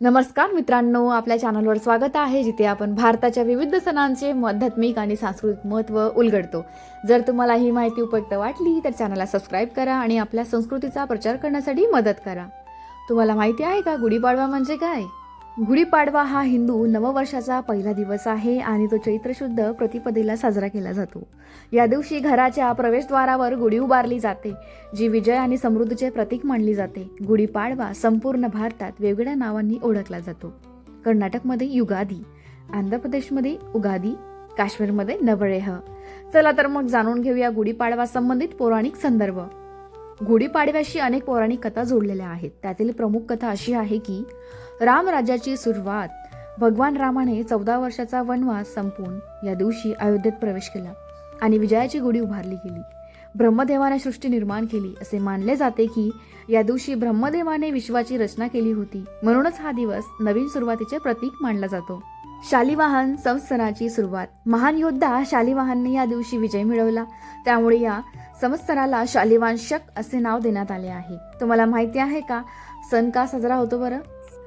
नमस्कार मित्रांनो आपल्या चॅनलवर स्वागत आहे जिथे आपण भारताच्या विविध सणांचे आध्यात्मिक आणि सांस्कृतिक महत्त्व उलगडतो. जर तुम्हाला ही माहिती उपयुक्त वाटली तर चॅनलला सबस्क्राईब करा आणि आपल्या संस्कृतीचा प्रचार करण्यासाठी मदत करा. तुम्हाला माहिती आहे का गुढीपाडवा म्हणजे काय? गुढीपाडवा हा हिंदू नववर्षाचा पहिला दिवस आहे आणि तो चैत्रशुद्ध प्रतिपदेला साजरा केला जातो. या दिवशी घराच्या प्रवेशद्वारावर गुढी उभारली जाते जी विजय आणि समृद्धीचे प्रतीक मानली जाते. गुढीपाडवा संपूर्ण भारतात वेगवेगळ्या नावांनी ओळखला जातो. कर्नाटकमध्ये युगादी आंध्र प्रदेशमध्ये उगादी काश्मीरमध्ये नवरेह. चला तर मग जाणून घेऊया गुढीपाडवा संबंधित पौराणिक संदर्भ. गुढीपाडव्याशी अनेक पौराणिक कथा जोडलेल्या आहेत. त्यातील प्रमुख कथा अशी आहे की रामराज्याची सुरुवात भगवान रामाने चौदा वर्षाचा वनवास संपून या दिवशी अयोध्येत प्रवेश केला आणि विजयाची गुढी उभारली गेली. ब्रह्मदेवाने सृष्टी निर्माण केली असे मानले जाते की या दिवशी ब्रह्मदेवाने विश्वाची रचना केली होती. म्हणूनच हा दिवस नवीन सुरुवातीचे प्रतीक मानला जातो. शालिवाहन संवत्सराची सुरुवात. महान योद्धा शालिवाहनने या दिवशी विजय मिळवला. त्यामुळे या संवत्सराला शालिवान शक असे नाव देण्यात आले आहे. तुम्हाला माहिती आहे का? सण का साजरा होतो बरं?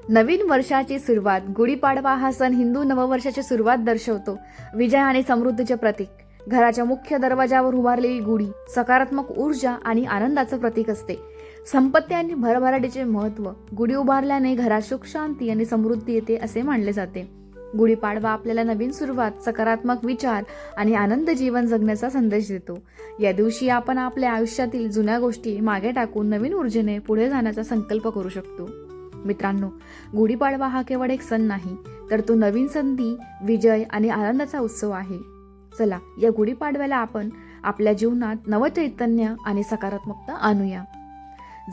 नवीन वर्षाची सुरुवात. गुढीपाडवा हा सण हिंदू नववर्षाची सुरुवात दर्शवतो. विजय आणि समृद्धीचे प्रतीक. घराच्या मुख्य दरवाजावर उभारलेली गुढी सकारात्मक ऊर्जा आणि आनंदाचं प्रतीक असते. संपत्ती आणि भरभराटीचे महत्त्व. गुढी उभारल्याने घरात सुख शांती आणि समृद्धी येते असे मानले जाते. गुढीपाडवा आपल्याला नवीन सुरुवात सकारात्मक विचार आणि आनंद जीवन जगण्याचा संदेश देतो. या दिवशी आपण आपल्या आयुष्यातील जुन्या गोष्टी मागे टाकून नवीन ऊर्जेने पुढे जाण्याचा संकल्प करू शकतो. मित्रांनो गुढीपाडवा हा केवळ एक सण नाही तर तो नवीन संधी विजय आणि आनंदाचा उत्सव आहे. चला या गुढीपाडव्याला आपण आपल्या जीवनात नवचैतन्य आणि सकारात्मकता आणूया.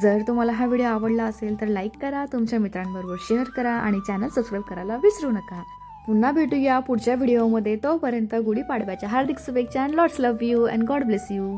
जर तुम्हाला हा व्हिडिओ आवडला असेल तर लाईक करा तुमच्या मित्रांबरोबर शेअर करा आणि चॅनल सबस्क्राईब करायला विसरू नका. पुन्हा भेटूया पुढच्या व्हिडिओमध्ये तोपर्यंत गुढीपाडव्याच्या हार्दिक शुभेच्छा and lots love you and God bless you